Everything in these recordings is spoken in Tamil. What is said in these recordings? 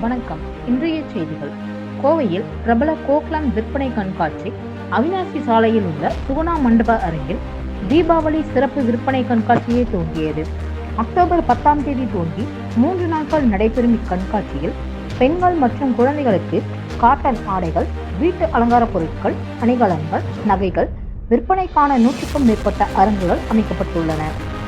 வணக்கம். இன்றைய செய்திகள். கோவையில் பிரபல கோக்லாம் விற்பனை கண்காட்சி அவினாசி சாலையில் உள்ள சுகுணா மண்டப அரங்கில் தீபாவளி சிறப்பு விற்பனை கண்காட்சியை துவங்கியது. அக்டோபர் பத்தாம் தேதி துவங்கி மூன்று நாட்கள் நடைபெறும் இக்கண்காட்சியில் பெண்கள் மற்றும் குழந்தைகளுக்கு காட்டன் ஆடைகள் வீட்டு அலங்கார பொருட்கள் அணிகலன்கள் நகைகள் விற்பனைக்கான நூற்றுக்கும் மேற்பட்ட அரங்குகள் அமைக்கப்பட்டுள்ளன.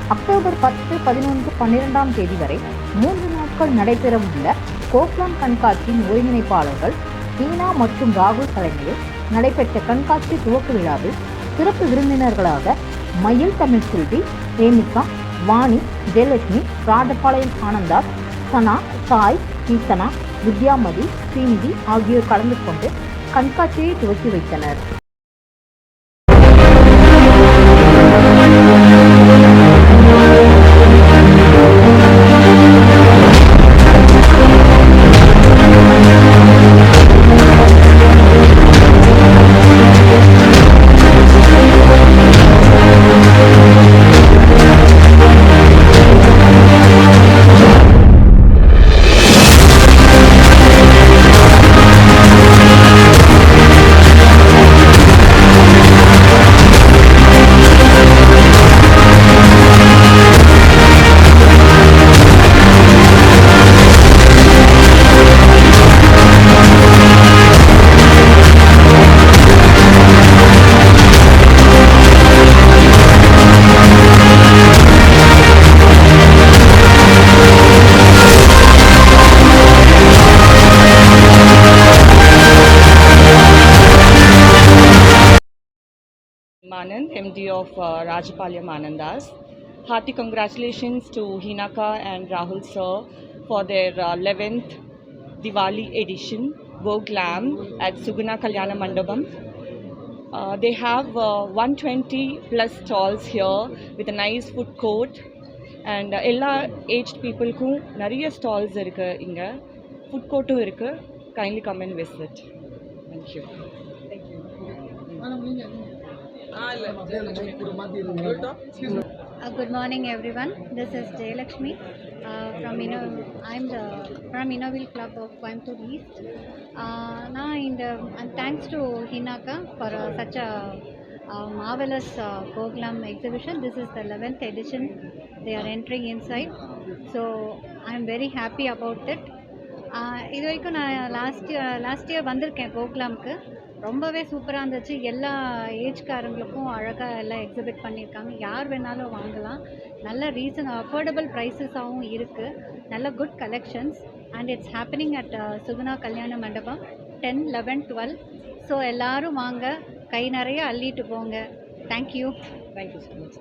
அக்டோபர் பத்து பதினொன்று பன்னிரெண்டாம் தேதி வரை மூன்று நாட்கள் நடைபெறவுள்ள கோக்லாம் கண்காட்சியின் ஒருங்கிணைப்பாளர்கள் சீனா மற்றும் ராகுல் தலைமையில் நடைபெற்ற கண்காட்சி துவக்க விழாவில் சிறப்பு விருந்தினர்களாக மயில் தமிழ் செல்வி ரேமிகா வாணி ஜெயலட்சுமி ராஜபாளையம் ஆனந்தாஸ் சனா சாய் கீர்த்தனா வித்யாமதி ஸ்ரீநிதி ஆகியோர் கலந்து கொண்டு கண்காட்சியை துவக்கி வைத்தனர். Manand, MD of uh, Rajapalyam Anandas. Hearty congratulations to Hinaka and Rahul sir for their uh, 11th Diwali edition, Go Glam at Suguna Kalyana Mandapam. Uh, they have uh, 120 plus stalls here with a nice food court and uh, எல்லா ஏஜ்ட் பீப்புளுக்கும் நிறைய ஸ்டால்ஸ் இருக்கு இங்கே ஃபுட் கோர்ட்டும் இருக்கு kindly come and visit thank you Uh, good morning, everyone. This is Jayalakshmi uh, from Inno. I'm the from Innoville Club of Coimbatore East. Uh, now, in the, and thanks to Hinaka for uh, such a, uh marvelous uh, Goglam exhibition. This is the 11th edition. They are entering inside, so I'm very happy about it. ஆஹ் இது வரைக்கும் நான் லாஸ்ட் இயர் லாஸ்ட் இயர் வந்திருக்கேன் கோகுலாம்க்கு ரொம்பவே சூப்பராக இருந்துச்சு. எல்லா ஏஜ்காரங்களுக்கும் அழகாக எல்லாம் எக்ஸிபிட் பண்ணியிருக்காங்க. யார் வேணாலும் வாங்கலாம். நல்ல ரீசன் அஃபோர்டபுள் ப்ரைஸஸாகவும் இருக்குது நல்ல good collections and it's happening at Suguna Kalyana Mandapam ten eleven twelve so எல்லோரும் வாங்க. கை நிறைய அள்ளிட்டு போங்க. Thank you thank you so much